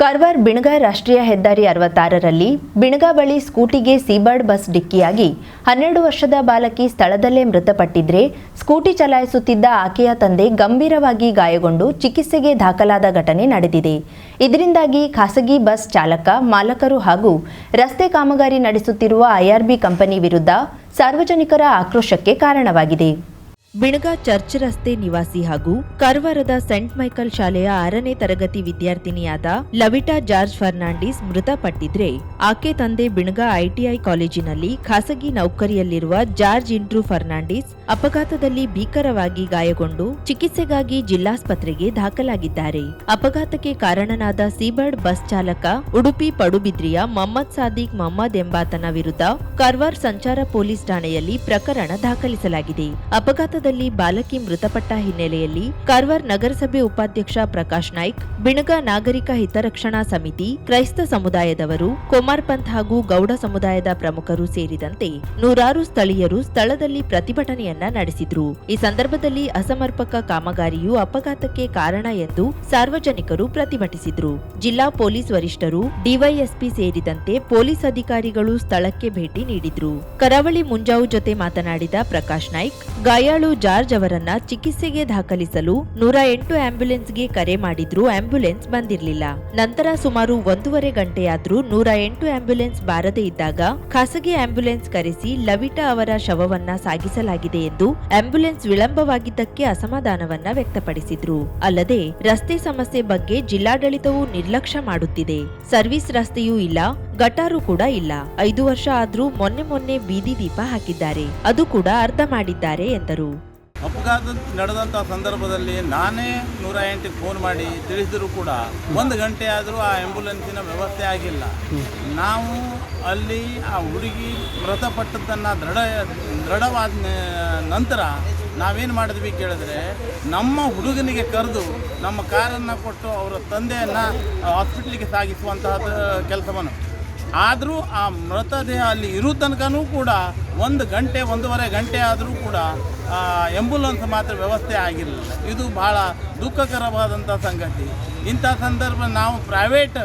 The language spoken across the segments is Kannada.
ಕಾರವಾರ ಬಿಣಗ ರಾಷ್ಟ್ರೀಯ ಹೆದ್ದಾರಿ ಅರವತ್ತಾರರಲ್ಲಿ ಬಿಣಗ ಬಳಿ ಸ್ಕೂಟಿಗೆ ಸೀಬರ್ಡ್ ಬಸ್ ಡಿಕ್ಕಿಯಾಗಿ ಹನ್ನೆರಡು ವರ್ಷದ ಬಾಲಕಿ ಸ್ಥಳದಲ್ಲೇ ಮೃತಪಟ್ಟಿದ್ರೆ ಸ್ಕೂಟಿ ಚಲಾಯಿಸುತ್ತಿದ್ದ ಆಕೆಯ ತಂದೆ ಗಂಭೀರವಾಗಿ ಗಾಯಗೊಂಡು ಚಿಕಿತ್ಸೆಗೆ ದಾಖಲಾದ ಘಟನೆ ನಡೆದಿದೆ. ಇದರಿಂದಾಗಿ ಖಾಸಗಿ ಬಸ್ ಚಾಲಕ, ಮಾಲಕರು ಹಾಗೂ ರಸ್ತೆ ಕಾಮಗಾರಿ ನಡೆಸುತ್ತಿರುವ ಐಆರ್ಬಿ ಕಂಪನಿ ವಿರುದ್ಧ ಸಾರ್ವಜನಿಕರ ಆಕ್ರೋಶಕ್ಕೆ ಕಾರಣವಾಗಿದೆ. ಬಿಣಗ ಚರ್ಚ್ ರಸ್ತೆ ನಿವಾಸಿ ಹಾಗೂ ಕಾರವಾರದ ಸೆಂಟ್ ಮೈಕಲ್ ಶಾಲೆಯ ಆರನೇ ತರಗತಿ ವಿದ್ಯಾರ್ಥಿನಿಯಾದ ಲವಿಟಾ ಜಾರ್ಜ್ ಫರ್ನಾಂಡಿಸ್ ಮೃತಪಟ್ಟಿದ್ರೆ. ಆಕೆ ತಂದೆ ಬಿಣಗ ಐಟಿಐ ಕಾಲೇಜಿನಲ್ಲಿ ಖಾಸಗಿ ನೌಕರಿಯಲ್ಲಿರುವ ಜಾರ್ಜ್ ಇಂಡ್ರೂ ಫರ್ನಾಂಡಿಸ್ ಅಪಘಾತದಲ್ಲಿ ಭೀಕರವಾಗಿ ಗಾಯಗೊಂಡು ಚಿಕಿತ್ಸೆಗಾಗಿ ಜಿಲ್ಲಾಸ್ಪತ್ರೆಗೆ ದಾಖಲಾಗಿದ್ದಾರೆ. ಅಪಘಾತಕ್ಕೆ ಕಾರಣನಾದ ಸೀಬರ್ಡ್ ಬಸ್ ಚಾಲಕ ಉಡುಪಿ ಪಡುಬಿದ್ರಿಯ ಮೊಹಮ್ಮದ್ ಸಾದಿಕ್ ಮೊಹಮ್ಮದ್ ಎಂಬಾತನ ವಿರುದ್ಧ ಕರ್ವಾರ್ ಸಂಚಾರ ಪೊಲೀಸ್ ಠಾಣೆಯಲ್ಲಿ ಪ್ರಕರಣ ದಾಖಲಿಸಲಾಗಿದೆ. ಅಪಘಾತದಲ್ಲಿ ಬಾಲಕಿ ಮೃತಪಟ್ಟ ಹಿನ್ನೆಲೆಯಲ್ಲಿ ಕಾರವಾರ್ ನಗರಸಭೆ ಉಪಾಧ್ಯಕ್ಷ ಪ್ರಕಾಶ್ ನಾಯ್ಕ್, ಬಿಣಗ ನಾಗರಿಕ ಹಿತರಕ್ಷಣಾ ಸಮಿತಿ, ಕ್ರೈಸ್ತ ಸಮುದಾಯದವರು, ಕುಮಾರ್ ಪಂತ್ ಹಾಗೂ ಗೌಡ ಸಮುದಾಯದ ಪ್ರಮುಖರು ಸೇರಿದಂತೆ ನೂರಾರು ಸ್ಥಳೀಯರು ಸ್ಥಳದಲ್ಲಿ ಪ್ರತಿಭಟನೆಯನ್ನ ನಡೆಸಿದ್ರು. ಈ ಸಂದರ್ಭದಲ್ಲಿ ಅಸಮರ್ಪಕ ಕಾಮಗಾರಿಯು ಅಪಘಾತಕ್ಕೆ ಕಾರಣ ಎಂದು ಸಾರ್ವಜನಿಕರು ಪ್ರತಿಭಟಿಸಿದ್ರು. ಜಿಲ್ಲಾ ಪೊಲೀಸ್ ವರಿಷ್ಠರು, ಡಿವೈಎಸ್ಪಿ ಸೇರಿದಂತೆ ಪೊಲೀಸ್ ಅಧಿಕಾರಿಗಳು ಸ್ಥಳಕ್ಕೆ ಭೇಟಿ ನೀಡಿದ್ರು. ಕರಾವಳಿ ಮುಂಜಾವು ಜೊತೆ ಮಾತನಾಡಿದ ಪ್ರಕಾಶ್ ನಾಯ್ಕ್, ಗಾಯಾಳು ಜಾರ್ಜ್ ಅವರನ್ನ ಚಿಕಿತ್ಸೆಗೆ ದಾಖಲಿಸಲು ನೂರ ಎಂಟು ಆಂಬ್ಯುಲೆನ್ಸ್ಗೆ ಕರೆ ಮಾಡಿದ್ರೂ ಆಂಬ್ಯುಲೆನ್ಸ್ ಬಂದಿರಲಿಲ್ಲ. ನಂತರ ಸುಮಾರು ಒಂದೂವರೆ ಗಂಟೆಯಾದ್ರೂ ನೂರ ಎಂಟು ಆಂಬ್ಯುಲೆನ್ಸ್ ಬಾರದೇ ಇದ್ದಾಗ ಖಾಸಗಿ ಆಂಬ್ಯುಲೆನ್ಸ್ ಕರೆಸಿ ಲವಿಟಾ ಅವರ ಶವವನ್ನ ಸಾಗಿಸಲಾಗಿದೆ ಎಂದು ಆಂಬ್ಯುಲೆನ್ಸ್ ವಿಳಂಬವಾಗಿದ್ದಕ್ಕೆ ಅಸಮಾಧಾನವನ್ನ ವ್ಯಕ್ತಪಡಿಸಿದ್ರು. ಅಲ್ಲದೆ ರಸ್ತೆ ಸಮಸ್ಯೆ ಬಗ್ಗೆ ಜಿಲ್ಲಾಡಳಿತವು ನಿರ್ಲಕ್ಷ್ಯ ಮಾಡುತ್ತಿದೆ. ಸರ್ವಿಸ್ ರಸ್ತೆಯೂ ಇಲ್ಲ ಗಟಾರು ಕೂಡ ಇಲ್ಲ. ಐದು ವರ್ಷ ಆದ್ರೂ ಮೊನ್ನೆ ಮೊನ್ನೆ ಬೀದಿ ದೀಪ ಹಾಕಿದ್ದಾರೆ. ಅದು ಕೂಡ ಅರ್ಥ ಮಾಡಿದ್ದಾರೆ ಎಂದರು. ಅಪಘಾತ ನಡೆದಂಥ ಸಂದರ್ಭದಲ್ಲಿ ನಾನೇ ನೂರ ಎಂಟಿಗೆ ಫೋನ್ ಮಾಡಿ ತಿಳಿಸಿದ್ರು ಕೂಡ ಒಂದು ಗಂಟೆ ಆದರೂ ಆ ಆ್ಯಂಬುಲೆನ್ಸಿನ ವ್ಯವಸ್ಥೆ ಆಗಿಲ್ಲ. ನಾವು ಅಲ್ಲಿ ಆ ಹುಡುಗಿ ಮೃತಪಟ್ಟದ್ದನ್ನು ದೃಢ, ದೃಢವಾದ ನಂತರ ನಾವೇನು ಮಾಡಿದ್ವಿ ಕೇಳಿದ್ರೆ ನಮ್ಮ ಹುಡುಗನಿಗೆ ಕರೆದು ನಮ್ಮ ಕಾರನ್ನು ಕೊಟ್ಟು ಅವರ ತಂದೆಯನ್ನು ಹಾಸ್ಪಿಟ್ಲಿಗೆ ಸಾಗಿಸುವಂತಹ ಕೆಲಸವನ್ನು. ಆದರೂ ಆ ಮೃತದೇಹ ಅಲ್ಲಿ ಇರೋ ತನಕನೂ ಕೂಡ ಒಂದು ಗಂಟೆ, ಒಂದೂವರೆ ಗಂಟೆ ಆದರೂ ಕೂಡ ಎಂಬುಲೆನ್ಸ್ ಮಾತ್ರ ವ್ಯವಸ್ಥೆ ಆಗಿರಲಿಲ್ಲ. ಇದು ಭಾಳ ದುಃಖಕರವಾದಂಥ ಸಂಗತಿ. ಇಂಥ ಸಂದರ್ಭ ನಾವು ಪ್ರೈವೇಟ್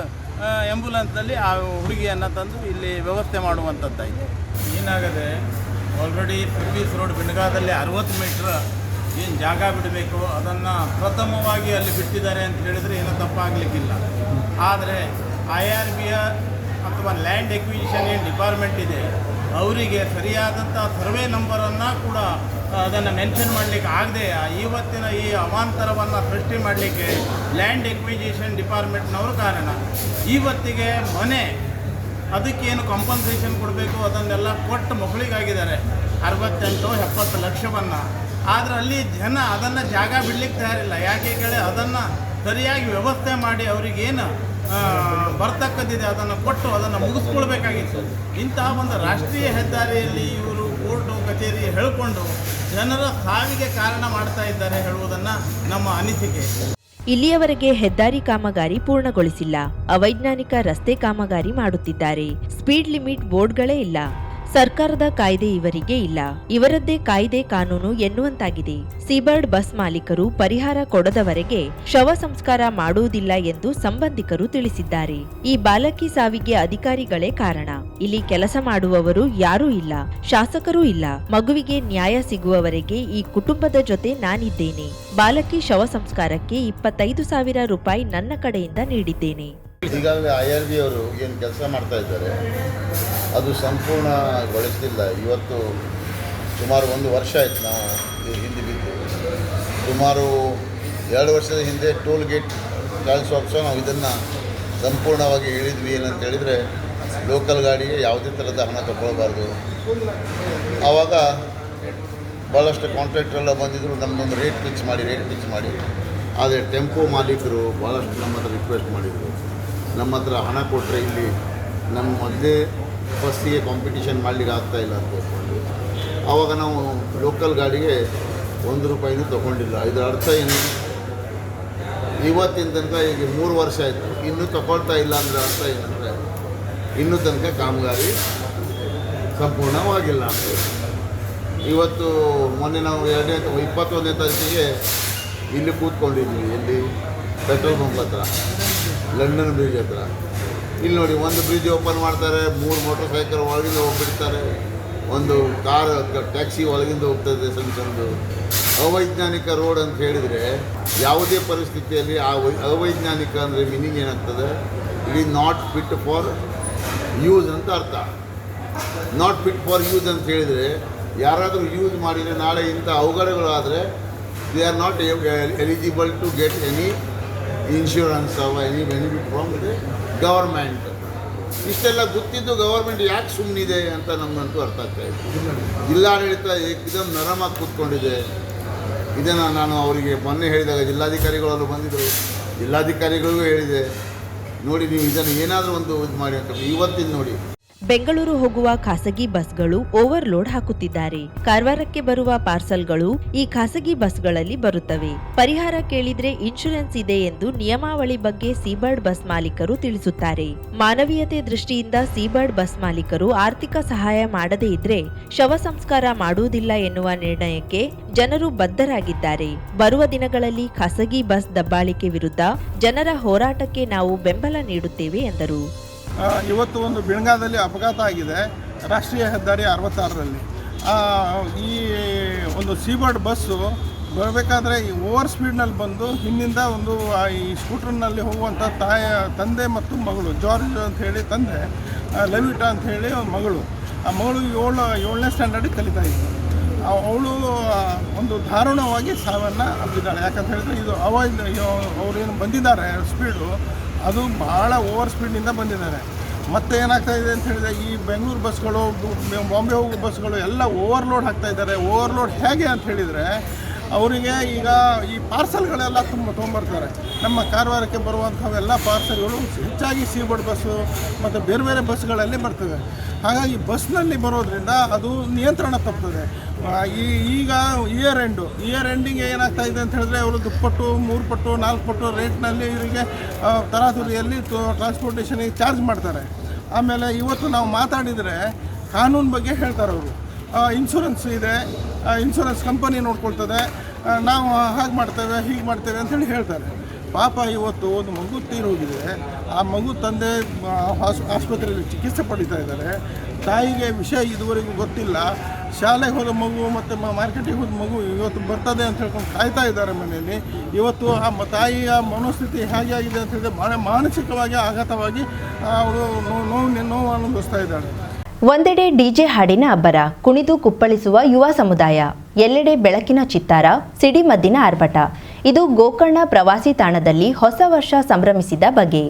ಎಂಬುಲೆನ್ಸಲ್ಲಿ ಆ ಹುಡುಗಿಯನ್ನು ತಂದು ಇಲ್ಲಿ ವ್ಯವಸ್ಥೆ ಮಾಡುವಂಥದ್ದಾಯಿತು ಏನಾಗದೆ ಆಲ್ರೆಡಿ ಸರ್ವಿಸ್ ರೋಡ್ ಬಿಣಗಾದಲ್ಲಿ ಅರವತ್ತು ಮೀಟ್ರ್ ಏನು ಜಾಗ ಬಿಡಬೇಕು, ಅದನ್ನು ಪ್ರಥಮವಾಗಿ ಅಲ್ಲಿ ಬಿಟ್ಟಿದ್ದಾರೆ ಅಂತ ಹೇಳಿದರೆ ಏನೂ ತಪ್ಪಾಗಲಿಕ್ಕಿಲ್ಲ. ಆದರೆ ಐ ಆರ್ ಬಿಯ ಅಥವಾ ಲ್ಯಾಂಡ್ ಎಕ್ವಿಜಿಷನ್ ಏನು ಡಿಪಾರ್ಟ್ಮೆಂಟ್ ಇದೆ, ಅವರಿಗೆ ಸರಿಯಾದಂಥ ಸರ್ವೆ ನಂಬರನ್ನು ಕೂಡ ಅದನ್ನು ಮೆನ್ಷನ್ ಮಾಡಲಿಕ್ಕೆ ಆಗದೆ ಇವತ್ತಿನ ಈ ಅವಾಂತರವನ್ನು ಸೃಷ್ಟಿ ಮಾಡಲಿಕ್ಕೆ ಲ್ಯಾಂಡ್ ಎಕ್ವಿಜಿಷನ್ ಡಿಪಾರ್ಟ್ಮೆಂಟ್ನವರು ಕಾರಣ. ಇವತ್ತಿಗೆ ಮನೆ, ಅದಕ್ಕೇನು ಕಾಂಪನ್ಸೇಷನ್ ಕೊಡಬೇಕು ಅದನ್ನೆಲ್ಲ ಕೊಟ್ಟು ಮಕ್ಕಳಿಗಾಗಿದ್ದಾರೆ. ಅರವತ್ತೆಂಟು, ಎಪ್ಪತ್ತು ಲಕ್ಷವನ್ನು. ಆದರೆ ಅಲ್ಲಿ ಜನ ಅದನ್ನು ಜಾಗ ಬಿಡ್ಲಿಕ್ಕೆ ತಯಾರಿಲ್ಲ. ಯಾಕೆ ಕೇಳಿ ಅದನ್ನು ಸರಿಯಾಗಿ ವ್ಯವಸ್ಥೆ ಮಾಡಿ ಅವರಿಗೇನು ಬರ್ತಕ್ಕದ್ದಿದೆ ಅದನ್ನು ಕೊಟ್ಟು ಅದನ್ನು ಮುಗಿಸ್ಕೊಳ್ಬೇಕಾಗಿತ್ತು. ಇಂತಹ ಒಂದು ರಾಷ್ಟ್ರೀಯ ಹೆದ್ದಾರಿಯಲ್ಲಿ ಇವರು ಕೋರ್ಟು, ಕಚೇರಿ ಹೇಳಿಕೊಂಡು ಜನರ ಸಾವಿಗೆ ಕಾರಣ ಮಾಡ್ತಾ ಇದ್ದಾರೆ ಹೇಳುವುದನ್ನು ನಮ್ಮ ಅನಿಸಿಕೆ. ಇಲ್ಲಿಯವರೆಗೆ ಹೆದ್ದಾರಿ ಕಾಮಗಾರಿ ಪೂರ್ಣಗೊಳಿಸಿಲ್ಲ. ಅವೈಜ್ಞಾನಿಕ ರಸ್ತೆ ಕಾಮಗಾರಿ ಮಾಡುತ್ತಿದ್ದಾರೆ. ಸ್ಪೀಡ್ ಲಿಮಿಟ್ ಬೋರ್ಡ್ಗಳೇ ಇಲ್ಲ. ಸರ್ಕಾರದ ಕಾಯ್ದೆ ಇವರಿಗೆ ಇಲ್ಲ. ಇವರದ್ದೇ ಕಾಯ್ದೆ ಕಾನೂನು ಎನ್ನುವಂತಾಗಿದೆ. ಸೀಬರ್ಡ್ ಬಸ್ ಮಾಲೀಕರು ಪರಿಹಾರ ಕೊಡದವರೆಗೆ ಶವ ಸಂಸ್ಕಾರ ಮಾಡುವುದಿಲ್ಲ ಎಂದು ಸಂಬಂಧಿಕರು ತಿಳಿಸಿದ್ದಾರೆ. ಈ ಬಾಲಕಿ ಸಾವಿಗೆ ಅಧಿಕಾರಿಗಳೇ ಕಾರಣ. ಇಲ್ಲಿ ಕೆಲಸ ಮಾಡುವವರು ಯಾರೂ ಇಲ್ಲ, ಶಾಸಕರೂ ಇಲ್ಲ. ಮಗುವಿಗೆ ನ್ಯಾಯ ಸಿಗುವವರೆಗೆ ಈ ಕುಟುಂಬದ ಜೊತೆ ನಾನಿದ್ದೇನೆ. ಬಾಲಕಿ ಶವ ಸಂಸ್ಕಾರಕ್ಕೆ ಇಪ್ಪತ್ತೈದು ಸಾವಿರ ರೂಪಾಯಿ ನನ್ನ ಕಡೆಯಿಂದ ನೀಡಿದ್ದೇನೆ. ಈಗಾಗಲೇ ಐ ಆರ್ ಬಿ ಅವರು ಏನು ಕೆಲಸ ಮಾಡ್ತಾ ಇದ್ದಾರೆ, ಅದು ಸಂಪೂರ್ಣಗೊಳಿಸಲಿಲ್ಲ. ಇವತ್ತು ಸುಮಾರು ಒಂದು ವರ್ಷ ಆಯಿತು ನಾವು ಹಿಂದೆ ಬಿದ್ದು. ಸುಮಾರು ಎರಡು ವರ್ಷದ ಹಿಂದೆ ಟೋಲ್ ಗೇಟ್ ಕಳಿಸುವಾಗ ನಾವು ಇದನ್ನು ಸಂಪೂರ್ಣವಾಗಿ ಹೇಳಿದ್ವಿ. ಏನಂತ ಹೇಳಿದರೆ, ಲೋಕಲ್ ಗಾಡಿಗೆ ಯಾವುದೇ ಥರದ ಹಣ ತಗೊಳ್ಬಾರ್ದು. ಆವಾಗ ಭಾಳಷ್ಟು ಕಾಂಟ್ರಾಕ್ಟ್ರೆಲ್ಲ ಬಂದಿದ್ದರು ನಮ್ಮದೊಂದು ರೇಟ್ ಫಿಕ್ಸ್ ಮಾಡಿ ರೇಟ್ ಫಿಕ್ಸ್ ಮಾಡಿ. ಆದರೆ ಟೆಂಪೋ ಮಾಲೀಕರು ಭಾಳಷ್ಟು ನಮ್ಮ ರಿಕ್ವೆಸ್ಟ್ ಮಾಡಿದರು. ನಮ್ಮ ಹತ್ರ ಹಣ ಕೊಟ್ಟರೆ ಇಲ್ಲಿ ನಮ್ಮ ಮೊದಲೇ ಫಸ್ಟಿಗೆ ಕಾಂಪಿಟೇಷನ್ ಮಾಡಲಿಕ್ಕೆ ಇಲ್ಲ ಅಂತ ಹೇಳ್ಕೊಂಡು ಆವಾಗ ನಾವು ಲೋಕಲ್ ಗಾಡಿಗೆ ಒಂದು ರೂಪಾಯಿನೂ ತೊಗೊಂಡಿಲ್ಲ. ಇದರ ಅರ್ಥ ಏನು? ಇವತ್ತಿನ ತನಕ ಈಗ ಮೂರು ವರ್ಷ ಆಯಿತು. ಇನ್ನೂ ತಗೊಳ್ತಾ ಇಲ್ಲ ಅಂದರೆ ಅರ್ಥ ಏನಂದರೆ, ಇನ್ನೂ ತನಕ ಕಾಮಗಾರಿ ಸಂಪೂರ್ಣವಾಗಿಲ್ಲ ಅಂತ ಇವತ್ತು ಮೊನ್ನೆ ನಾವು ಎರಡನೇ ಇಪ್ಪತ್ತೊಂದನೇ ತಾರೀಕಿಗೆ ಇಲ್ಲಿ ಕೂತ್ಕೊಂಡಿದ್ವಿ, ಇಲ್ಲಿ ಪೆಟ್ರೋಲ್ ಬಂಕ್ ಹತ್ರ. ಲಂಡನ್ ಬ್ರಿಡ್ಜ್ ಹತ್ರ. ಇಲ್ಲಿ ನೋಡಿ ಒಂದು ಬ್ರಿಡ್ಜ್ ಓಪನ್ ಮಾಡ್ತಾರೆ, ಮೂರು ಮೋಟರ್ ಸೈಕಲ್ ಒಳಗಿಂದ ಹೋಗ್ಬಿಡ್ತಾರೆ. ಒಂದು ಕಾರ್ ಟ್ಯಾಕ್ಸಿ ಒಳಗಿಂದ ಹೋಗ್ತದೆ ಸಣ್ಣ ಸಣ್ಣದು. ಅವೈಜ್ಞಾನಿಕ ರೋಡ್ ಅಂತ ಹೇಳಿದರೆ ಯಾವುದೇ ಪರಿಸ್ಥಿತಿಯಲ್ಲಿ ಆ ಅವೈಜ್ಞಾನಿಕ ಅಂದರೆ ಮೀನಿಂಗ್ ಏನಾಗ್ತದೆ? It is not fit for use ಅಂತ ಅರ್ಥ. ನಾಟ್ ಫಿಟ್ ಫಾರ್ ಯೂಸ್ ಅಂತ ಹೇಳಿದರೆ ಯಾರಾದರೂ ಯೂಸ್ ಮಾಡಿದರೆ ನಾಳೆ ಇಂಥ ಅವಘಡಗಳಾದರೆ they are not eligible to get any insurance ಅವ any benefit from the government ಇಷ್ಟೆಲ್ಲ ಗೊತ್ತಿದ್ದು ಗೌರ್ಮೆಂಟ್ ಯಾಕೆ ಸುಮ್ಮನಿದೆ ಅಂತ ನಮಗಂತೂ ಅರ್ಥ ಆಗ್ತಾ ಇತ್ತು ಜಿಲ್ಲಾಡಳಿತ ಏಕದಮ್ ನರಮಾಗಿ ಕೂತ್ಕೊಂಡಿದೆ. ಇದನ್ನು ನಾನು ಅವರಿಗೆ ಮೊನ್ನೆ ಹೇಳಿದಾಗ ಜಿಲ್ಲಾಧಿಕಾರಿಗಳಲ್ಲಿ ಬಂದಿದ್ದರು ಜಿಲ್ಲಾಧಿಕಾರಿಗಳಿಗೂ ಹೇಳಿದೆ, ನೋಡಿ, ನೀವು ಇದನ್ನು ಏನಾದರೂ ಒಂದು ಇದು ಮಾಡಿ ಅಂತ. ಇವತ್ತಿನ ನೋಡಿ. ಬೆಂಗಳೂರು ಹೋಗುವ ಖಾಸಗಿ ಬಸ್ಗಳು ಓವರ್ಲೋಡ್ ಹಾಕುತ್ತಿದ್ದಾರೆ. ಕಾರವಾರಕ್ಕೆ ಬರುವ ಪಾರ್ಸಲ್ಗಳು ಈ ಖಾಸಗಿ ಬಸ್ಗಳಲ್ಲಿ ಬರುತ್ತವೆ. ಪರಿಹಾರ ಕೇಳಿದ್ರೆ ಇನ್ಶೂರೆನ್ಸ್ ಇದೆ ಎಂದು ನಿಯಮಾವಳಿ ಬಗ್ಗೆ ಸೀಬರ್ಡ್ ಬಸ್ ಮಾಲೀಕರು ತಿಳಿಸುತ್ತಾರೆ. ಮಾನವೀಯತೆ ದೃಷ್ಟಿಯಿಂದ ಸೀಬರ್ಡ್ ಬಸ್ ಮಾಲೀಕರು ಆರ್ಥಿಕ ಸಹಾಯ ಮಾಡದೇ ಇದ್ರೆ ಶವ ಸಂಸ್ಕಾರ ಮಾಡುವುದಿಲ್ಲ ಎನ್ನುವ ನಿರ್ಣಯಕ್ಕೆ ಜನರು ಬದ್ಧರಾಗಿದ್ದಾರೆ. ಬರುವ ದಿನಗಳಲ್ಲಿ ಖಾಸಗಿ ಬಸ್ ದಬ್ಬಾಳಿಕೆ ವಿರುದ್ಧ ಜನರ ಹೋರಾಟಕ್ಕೆ ನಾವು ಬೆಂಬಲ ನೀಡುತ್ತೇವೆ ಎಂದರು. ಇವತ್ತು ಒಂದು ಬಿಣಗಾದಲ್ಲಿ ಅಪಘಾತ ಆಗಿದೆ. ರಾಷ್ಟ್ರೀಯ ಹೆದ್ದಾರಿ ಅರವತ್ತಾರರಲ್ಲಿ. ಈ ಒಂದು ಸೀಬರ್ಡ್ ಬಸ್ಸು ಬರಬೇಕಾದ್ರೆ ಈ ಓವರ್ ಸ್ಪೀಡ್ನಲ್ಲಿ ಬಂದು ಹಿಂದಿಂದ ಒಂದು ಈ ಸ್ಕೂಟರ್ನಲ್ಲಿ ಹೋಗುವಂಥ ತಾಯ, ತಂದೆ ಮತ್ತು ಮಗಳು, ಜಾರ್ಜ್ ಅಂತ ಹೇಳಿ ತಂದೆ ಲವಿಟ ಅಂತ ಹೇಳಿ ಮಗಳು. ಆ ಮಗಳು ಏಳು, ಏಳನೇ ಸ್ಟ್ಯಾಂಡರ್ಡಿಗೆ ಕಲಿತಾ ಇದ್ದರು ಅವಳು ಒಂದು ದಾರುಣವಾಗಿ ಸಾವನ್ನು ಅಪ್ಪಿದ್ದಾಳೆ ಯಾಕಂತ ಹೇಳಿದ್ರೆ ಇದು ಅವಾಯ್ಡ್ ಅವ್ರೇನು ಬಂದಿದ್ದಾರೆ ಸ್ಪೀಡು ಅದು ಭಾಳ ಓವರ್ ಸ್ಪೀಡ್ನಿಂದ ಬಂದಿದ್ದಾರೆ. ಮತ್ತೆ ಏನಾಗ್ತಾ ಇದೆ ಅಂತ ಹೇಳಿದ್ರೆ ಈ ಬೆಂಗಳೂರು ಬಸ್ಗಳು ಬಾಂಬೆ ಹೋಗೋ ಬಸ್ಗಳು ಎಲ್ಲ ಓವರ್ಲೋಡ್ ಆಗ್ತಾ ಇದ್ದಾರೆ. ಓವರ್ಲೋಡ್ ಹೇಗೆ ಅಂತ ಹೇಳಿದರೆ ಅವರಿಗೆ ಈಗ ಈ ಪಾರ್ಸಲ್ಗಳೆಲ್ಲ ತುಂಬ ತೊಗೊಂಬರ್ತಾರೆ. ನಮ್ಮ ಕಾರವಾರಕ್ಕೆ ಬರುವಂಥವೆಲ್ಲ ಪಾರ್ಸಲ್ಗಳು ಹೆಚ್ಚಾಗಿ ಸೀಬೋರ್ಡ್ ಬಸ್ಸು ಮತ್ತು ಬೇರೆ ಬೇರೆ ಬಸ್ಗಳಲ್ಲಿ ಬರ್ತವೆ ಹಾಗಾಗಿ ಬಸ್ನಲ್ಲಿ ಬರೋದ್ರಿಂದ ಅದು ನಿಯಂತ್ರಣ ತಪ್ಪುತ್ತದೆ ಈ, ಈಗ ಇಯರ್ ಎಂಡು ಇಯರ್ ಎಂಡಿಗೆ ಏನಾಗ್ತಾ ಇದೆ ಅಂತ ಹೇಳಿದ್ರೆ ಅವರು ದುಪ್ಪಟ್ಟು, ಮೂರು ಪಟ್ಟು, ನಾಲ್ಕು ಪಟ್ಟು ರೇಟ್ನಲ್ಲಿ ಇವರಿಗೆ ತರಾತುರಿಯಲ್ಲಿ ಟ್ರಾನ್ಸ್ಪೋರ್ಟೇಷನಿಗೆ ಚಾರ್ಜ್ ಮಾಡ್ತಾರೆ. ಆಮೇಲೆ ಇವತ್ತು ನಾವು ಮಾತಾಡಿದರೆ ಕಾನೂನು ಬಗ್ಗೆ ಹೇಳ್ತಾರೆ ಅವರು. ಇನ್ಶೂರೆನ್ಸ್ ಇದೆ. ಇನ್ಶೂರೆನ್ಸ್ ಕಂಪನಿ ನೋಡ್ಕೊಳ್ತದೆ. ನಾವು ಹಾಗೆ ಮಾಡ್ತೇವೆ, ಹೀಗೆ ಮಾಡ್ತೇವೆ ಅಂತೇಳಿ ಹೇಳ್ತಾರೆ. ಪಾಪ ಇವತ್ತು ಒಂದು ಮಗು ತೀರೋಗಿದೆ. ಆ ಮಗು ತಂದೆ ಹಾಸ್- ಆಸ್ಪತ್ರೆಯಲ್ಲಿ ಚಿಕಿತ್ಸೆ ಪಡೀತಾ ಇದ್ದಾರೆ. ತಾಯಿಗೆ ವಿಷಯ ಇದುವರೆಗೂ ಗೊತ್ತಿಲ್ಲ. ಶಾಲೆಗೆ ಹೋದ ಮಗು ಮತ್ತು ಮಾರ್ಕೆಟಿಗೆ ಹೋದ ಮಗು ಇವತ್ತು ಬರ್ತದೆ ಅಂತ ಹೇಳ್ಕೊಂಡು ಕಾಯ್ತಾ ಇದ್ದಾರೆ ಮನೆಯಲ್ಲಿ. ಇವತ್ತು ಆ ತಾಯಿಯ ಮನೋಸ್ಥಿತಿ ಹೇಗೆ ಆಗಿದೆ ಅಂತ ಹೇಳಿದ್ರೆ ಮಾನಸಿಕವಾಗಿ ಆಘಾತವಾಗಿ ಅವಳು ನೋವು ನೋವು ಅನುಭವಿಸ್ತಾ ಇದ್ದಾಳೆ. ಒಂದೆಡೆ ಡಿಜೆ ಹಾಡಿನ ಅಬ್ಬರ, ಕುಣಿದು ಕುಪ್ಪಳಿಸುವ ಯುವ ಸಮುದಾಯ, ಎಲ್ಲೆಡೆ ಬೆಳಕಿನ ಚಿತ್ತಾರ ಸಿಡಿಮದ್ದಿನ ಆರ್ಭಟ. ಇದು ಗೋಕರ್ಣ ಪ್ರವಾಸಿ ತಾಣದಲ್ಲಿ ಹೊಸ ವರ್ಷ ಸಂಭ್ರಮಿಸಿದ ಬಗೆ.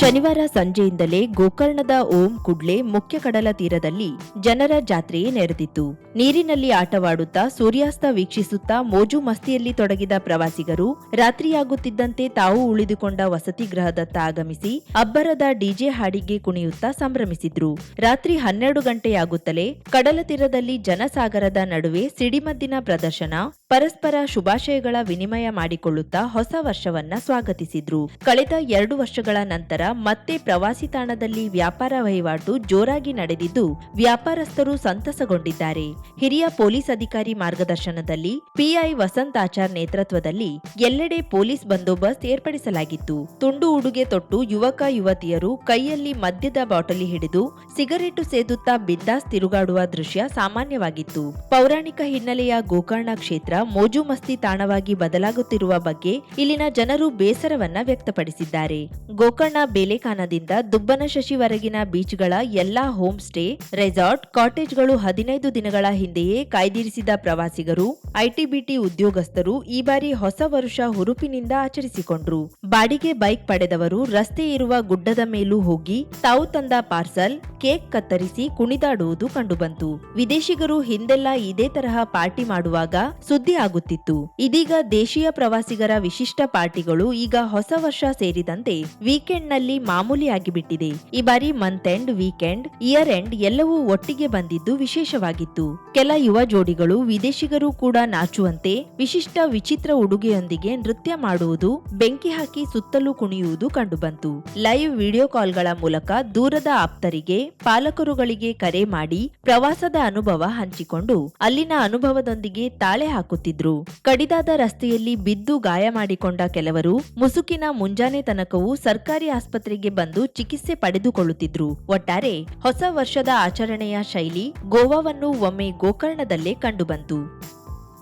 ಶನಿವಾರ ಸಂಜೆಯಿಂದಲೇ ಗೋಕರ್ಣದ ಓಂ ಕುಡ್ಲೆ ಮುಖ್ಯ ಕಡಲ ತೀರದಲ್ಲಿ ಜನರ ಜಾತ್ರೆಯೇ ನೆರೆದಿತ್ತು. ನೀರಿನಲ್ಲಿ ಆಟವಾಡುತ್ತಾ ಸೂರ್ಯಾಸ್ತ ವೀಕ್ಷಿಸುತ್ತಾ ಮೋಜು ಮಸ್ತಿಯಲ್ಲಿ ತೊಡಗಿದ ಪ್ರವಾಸಿಗರು, ರಾತ್ರಿಯಾಗುತ್ತಿದ್ದಂತೆ ತಾವು ಉಳಿದುಕೊಂಡ ವಸತಿ ಗೃಹದತ್ತ ಆಗಮಿಸಿ ಅಬ್ಬರದ ಡಿಜೆ ಹಾಡಿಗೆ ಕುಣಿಯುತ್ತಾ ಸಂಭ್ರಮಿಸಿದ್ರು. ರಾತ್ರಿ ಹನ್ನೆರಡು ಗಂಟೆಯಾಗುತ್ತಲೇ ಕಡಲ ತೀರದಲ್ಲಿ ಜನಸಾಗರದ ನಡುವೆ ಸಿಡಿಮದ್ದಿನ ಪ್ರದರ್ಶನ, ಪರಸ್ಪರ ಶುಭಾಶಯಗಳ ವಿನಿಮಯ ಮಾಡಿಕೊಳ್ಳುತ್ತಾ ಹೊಸ ವರ್ಷವನ್ನ ಸ್ವಾಗತಿಸಿದ್ರು. ಕಳೆದ ಎರಡು ವರ್ಷಗಳ ನಂತರ ಮತ್ತೆ ಪ್ರವಾಸಿ ತಾಣದಲ್ಲಿ ವ್ಯಾಪಾರ ವಹಿವಾಟು ಜೋರಾಗಿ ನಡೆದಿದ್ದು ವ್ಯಾಪಾರಸ್ಥರು ಸಂತಸಗೊಂಡಿದ್ದಾರೆ. ಹಿರಿಯ ಪೊಲೀಸ್ ಅಧಿಕಾರಿ ಮಾರ್ಗದರ್ಶನದಲ್ಲಿ ಪಿಐ ವಸಂತ್ ಆಚಾರ್ ನೇತೃತ್ವದಲ್ಲಿ ಎಲ್ಲೆಡೆ ಪೊಲೀಸ್ ಬಂದೋಬಸ್ತ್ ಏರ್ಪಡಿಸಲಾಗಿತ್ತು. ತುಂಡು ಉಡುಗೆ ತೊಟ್ಟು ಯುವಕ ಯುವತಿಯರು ಕೈಯಲ್ಲಿ ಮದ್ಯದ ಬಾಟಲಿ ಹಿಡಿದು ಸಿಗರೇಟು ಸೇದುತ್ತಾ ಬಿದ್ದಾಸ್ ತಿರುಗಾಡುವ ದೃಶ್ಯ ಸಾಮಾನ್ಯವಾಗಿತ್ತು. ಪೌರಾಣಿಕ ಹಿನ್ನೆಲೆಯ ಗೋಕರ್ಣ ಕ್ಷೇತ್ರ ಮೋಜು ಮಸ್ತಿ ತಾಣವಾಗಿ ಬದಲಾಗುತ್ತಿರುವ ಬಗ್ಗೆ ಇಲ್ಲಿನ ಜನರು ಬೇಸರವನ್ನ ವ್ಯಕ್ತಪಡಿಸಿದ್ದಾರೆ. ಗೋಕರ್ಣ ಬೇಲೆಖಾನದಿಂದ ದುಬ್ಬನ ಶಶಿವರೆಗಿನ ಬೀಚ್ಗಳ ಎಲ್ಲಾ ಹೋಮ್ ಸ್ಟೇ, ರೆಸಾರ್ಟ್, ಕಾಟೇಜ್ಗಳು ಹದಿನೈದು ದಿನಗಳ ಹಿಂದೆಯೇ ಕಾಯ್ದಿರಿಸಿದ ಪ್ರವಾಸಿಗರು, ಐಟಿಬಿಟಿ ಉದ್ಯೋಗಸ್ಥರು ಈ ಬಾರಿ ಹೊಸ ವರುಷ ಹುರುಪಿನಿಂದ ಆಚರಿಸಿಕೊಂಡ್ರು. ಬಾಡಿಗೆ ಬೈಕ್ ಪಡೆದವರು ರಸ್ತೆ ಇರುವ ಗುಡ್ಡದ ಮೇಲೂ ಹೋಗಿ ತಾವು ತಂದ ಪಾರ್ಸಲ್, ಕೇಕ್ ಕತ್ತರಿಸಿ ಕುಣಿದಾಡುವುದು ಕಂಡುಬಂತು. ವಿದೇಶಿಗರು ಹಿಂದೆಲ್ಲ ಇದೇ ತರಹ ಪಾರ್ಟಿ ಮಾಡುವಾಗ ಸುದ್ದಿ ಆಗುತ್ತಿತ್ತು. ಇದೀಗ ದೇಶೀಯ ಪ್ರವಾಸಿಗರ ವಿಶಿಷ್ಟ ಪಾರ್ಟಿಗಳು ಈಗ ಹೊಸ ವರ್ಷ ಸೇರಿದಂತೆ ವೀಕೆಂಡ್ನಲ್ಲಿ ಮಾಮೂಲಿಯಾಗಿ ಬಿಟ್ಟಿದೆ ಈ ಬಾರಿ month end weekend year end ಎಲ್ಲವೂ ಒಟ್ಟಿಗೆ ಬಂದಿದ್ದು ವಿಶೇಷವಾಗಿತ್ತು. ಕೆಲ ಯುವ ಜೋಡಿಗಳು ವಿದೇಶಿಗರು ಕೂಡ ನಾಚುವಂತೆ ವಿಶಿಷ್ಟ ವಿಚಿತ್ರ ಉಡುಗೆಯೊಂದಿಗೆ ನೃತ್ಯ ಮಾಡುವುದು, ಬೆಂಕಿ ಹಾಕಿ ಸುತ್ತಲೂ ಕುಣಿಯುವುದು ಕಂಡುಬಂತು. ಲೈವ್ ವಿಡಿಯೋ ಕಾಲ್ಗಳ ಮೂಲಕ ದೂರದ ಆಪ್ತರಿಗೆ, ಪಾಲಕರುಗಳಿಗೆ ಕರೆ ಮಾಡಿ ಪ್ರವಾಸದ ಅನುಭವ ಹಂಚಿಕೊಂಡು ಅಲ್ಲಿನ ಅನುಭವದೊಂದಿಗೆ ತಾಳೆ ಹಾಕುತ್ತಿದ್ರು. ಕಡಿದಾದ ರಸ್ತೆಯಲ್ಲಿ ಬಿದ್ದು ಗಾಯ ಮಾಡಿಕೊಂಡ ಕೆಲವರು ಮುಸುಕಿನ ಮುಂಜಾನೆ ತನಕವೂ ಸರ್ಕಾರಿ ಆಸ್ಪತ್ರೆಗೆ ಬಂದು ಚಿಕಿತ್ಸೆ ಪಡೆದುಕೊಳ್ಳುತ್ತಿದ್ರು. ಒಟ್ಟಾರೆ ಹೊಸ ವರ್ಷದ ಆಚರಣೆಯ ಶೈಲಿ ಗೋವಾವನ್ನು ಒಮ್ಮೆ ಗೋಕರ್ಣದಲ್ಲೇ ಕಂಡುಬಂತು.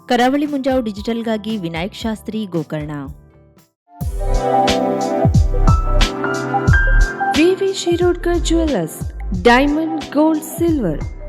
ಕರಾವಳಿ ಮುಂಜಾವು ಡಿಜಿಟಲ್ಗಾಗಿ Vinayak Shastri Gokarna. V Shirodkar jewellers diamond gold silver.